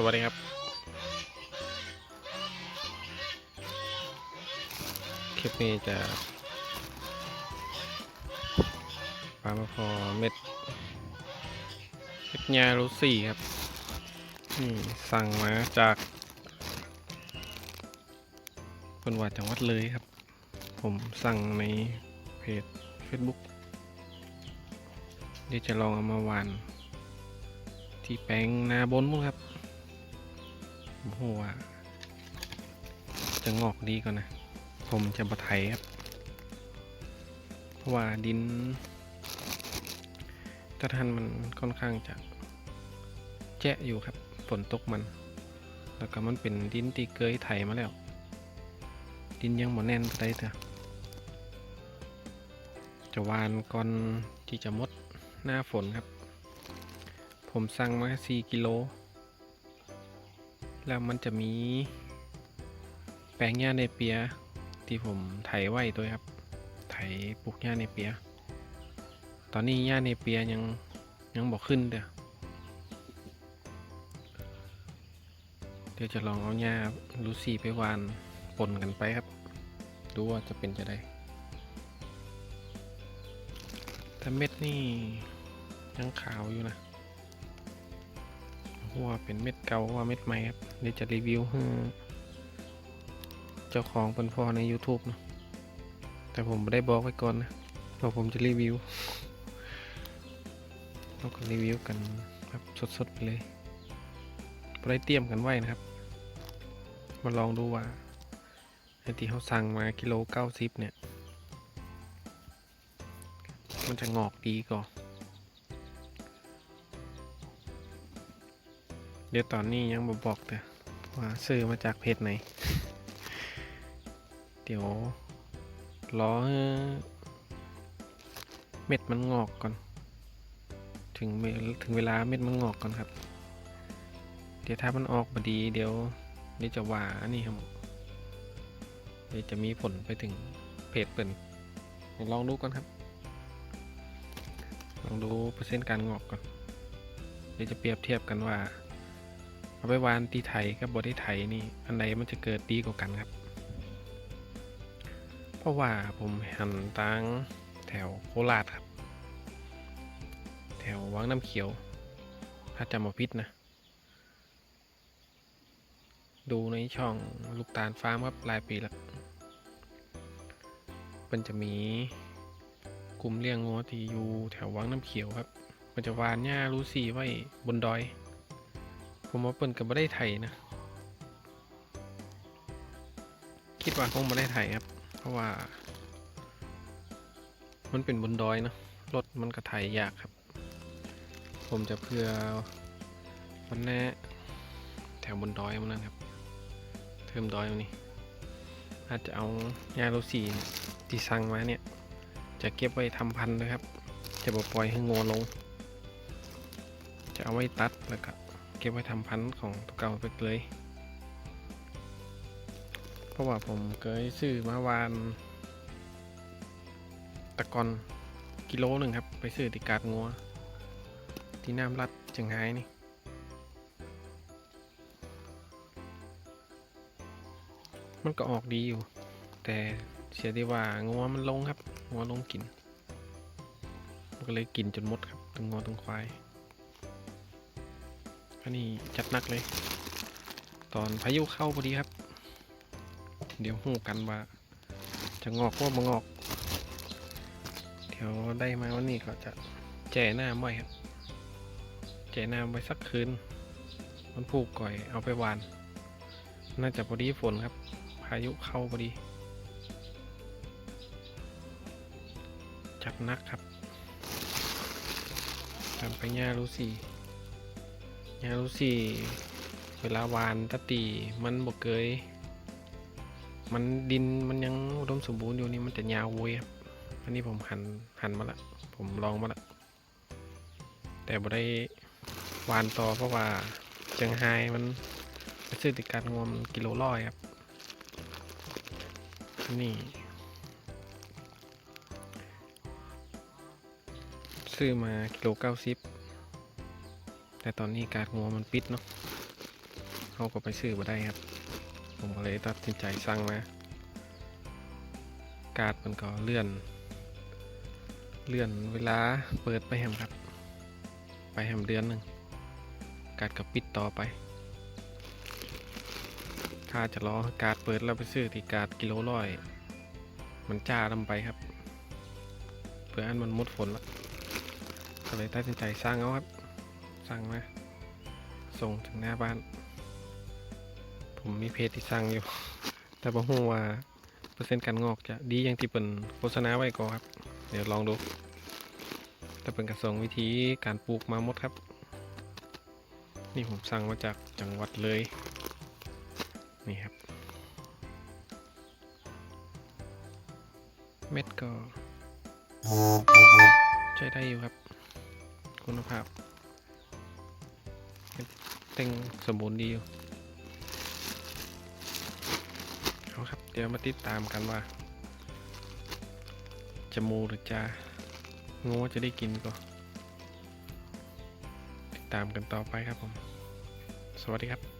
สวัสดีครับคลิปนี้จะปลามาพอเม็ดเม็ดยาลูซี่ครับนี่สั่งมาจากคนวัดจังหวัดเลยครับ ผมสั่งในเพจ Facebook เดี๋ยวจะลองเอามาหวานที่แปลงนาบนมั้งครับ โหว่า จะงอกดีก่อนนะ ผมจะบะไถครับ เพราะว่าดินตะทันมันค่อนข้างจะแจะอยู่ครับ ฝนตกมัน แล้วก็มันเป็นดินตีเกยไถมาแล้ว ดินยังหมดแน่นไปได้เถอะจะวานก่อนที่จะมดหน้าฝนครับ ผมสั่งมา 4 กิโล แล้วมันจะมีแปลงหญ้าในเปียที่ผมไถไว้ด้วยครับ ไถปลูกหญ้าในเปีย ตอนนี้หญ้าในเปียยังยังบอกขึ้นเด้อเดี๋ยวจะลองเอาหญ้าลูซี่ไปวานปนกันไปครับ ดูว่าจะเป็นจะได้แต่เม็ดนี่ยังขาวอยู่นะ ว่าเป็นเม็ดเก่าว่าเม็ดใหม่ครับเดี๋ยวจะรีวิวให้เจ้าของเป็นพอใน YouTube นะแต่ผมไม่ได้บอกไว้ก่อนนะว่าผมจะรีวิวเราก็รีวิวกันแบบสดๆไปเลยไม่ได้เตรียมกันไว้นะครับ มาลองดูว่าไอที่เขาสั่งมากิโลเก้าสิบเนี่ย มันจะงอกดีก่อน เดี๋ยวตอนนี้ยังบอบอกแต่ว่าซื้อมาจากเพจไหน เดี๋ยวรอเม็ดมันงอกก่อน ถึงเวถึงเวลาเม็ดมันงอกก่อนครับ เดี๋ยวถ้ามันออกมาดี เดี๋ยวเดี๋ยวจะว่านนี้ครับเดี๋ยวจะมีผลไปถึงเพจเปิ่นเดี๋ยวลองดูก่อนครับ ลองดูเปอร์เซ็นต์การงอกก่อน เดี๋ยวจะเปรียบเทียบกันว่า เอาไปวานตีไถกับบด้ไถนี่ อันไหนมันจะเกิดดีกว่ากันครับ เพราะว่าผมหันตังแถวโคราชครับ แถววังน้ำเขียว ถ้าจำมาพิษนะ ดูในช่องลูกตาลฟาร์มครับลายปีแล้วมันจะมีกลุ่มเลี้ยงงัวที่อยู่แถววังน้ำเขียวครับ มันจะวานหญ้ารูซี่ไว้บนดอย ผมว่าเปิ่นกับไม่ได้ไถนะ คิดว่าคงไม่ได้ไถครับ เพราะว่า มันเป็นบนดอยเนะรถมันก็ไถยากครับ ผมจะเพื่อวันแน่แถวบนดอยมันนั่นครับ เทิมดอยมันนี่อาจจะเอายาโรสีที่สั่งมาเนี่ย จะเก็บไว้ทำพันธุ์นะครับ จะบ่ปล่อยให้งอลง จะเอาไว้ตัดแล้วก็ เก็บไว้ทำพันธุ์ของตัวเก่าไปเลย เพราะว่าผมเคยซื้อมาวาน ตะกอนกิโลหนึ่งครับ ไปซื้อติกาดงัว ที่น้ำรัดจังไห้นี่มันก็ออกดีอยู่ แต่เสียดีว่างัวมันลงครับงัวลงกิน มันก็เลยกินจนหมดครับทั้งงัวทั้งควายันนี้จัดหนักเลย ตอนพายุเข้าพอดีครับ เดี๋ยวหูกันว่า จะงอกว่าบงอก เดี๋ยวได้มาวันนี้ก็จะแจ่หน้าไว้ครับ แจ่หน้าไว้สักคืนมันผูกก่อยเอาไปหวาน น่าจะพอดีฝนครับ พายุเข้าพอดีจัดนักครับทำไปย่าลูซี่ ยารู้สิเวลาวานตะตีมันบกเกย มันดินมันยังอุดมสมบูรณ์อยู่นี่มันจะยาวเว้ยครับอันนี้ผมหันหันมาละ ผมลองมาละ แต่บ่ได้วานต่อเพราะว่าเชียงไฮมันซื้อติดการงวมกิโลร้อยครับ นี่ซื้อมากิโลเก้าสิบ แต่ตอนนี้การงัวมันปิดเนาะเขาก็ไปซื้อมาได้ครับ ผมก็เลยตัดสินใจสั่งมา การ์ดมันก็เลื่อน เลื่อนเวลาเปิดไปแฮมครับ ไปแฮมเดือนหนึ่งการ์ดก็ปิดต่อไป ถ้าจะรอการ์ดเปิดแล้วไปซื้อที่การ์ดกิโลร้อย มันจ้าลำไปครับ เพื่ออันมันหมดฝนแล้วก็เลยตัดสินใจสร้างเอาครับ สั่งมาส่งถึงหน้าบ้าน ผมมีเพจที่สั่งอยู่ แต่บ่ฮู้ว่า เปอร์เซ็นต์การงอกจะดีอย่างที่เปิ่นโฆษณาไว้ก็ครับ เดี๋ยวลองดู แต่เป็นกระส่งวิธีการปลูกมาหมดครับ นี่ผมสั่งมาจากจังหวัดเลย นี่ครับ เม็ดก็ใช้ได้อยู่ครับ คุณภาพ เต็งสมบูรณ์ดีอยู่เอาครับ เดี๋ยวมาติดตามกันว่า จะมูหรือจะงูจะได้กินก็ติดตามกันต่อไปครับผม สวัสดีครับ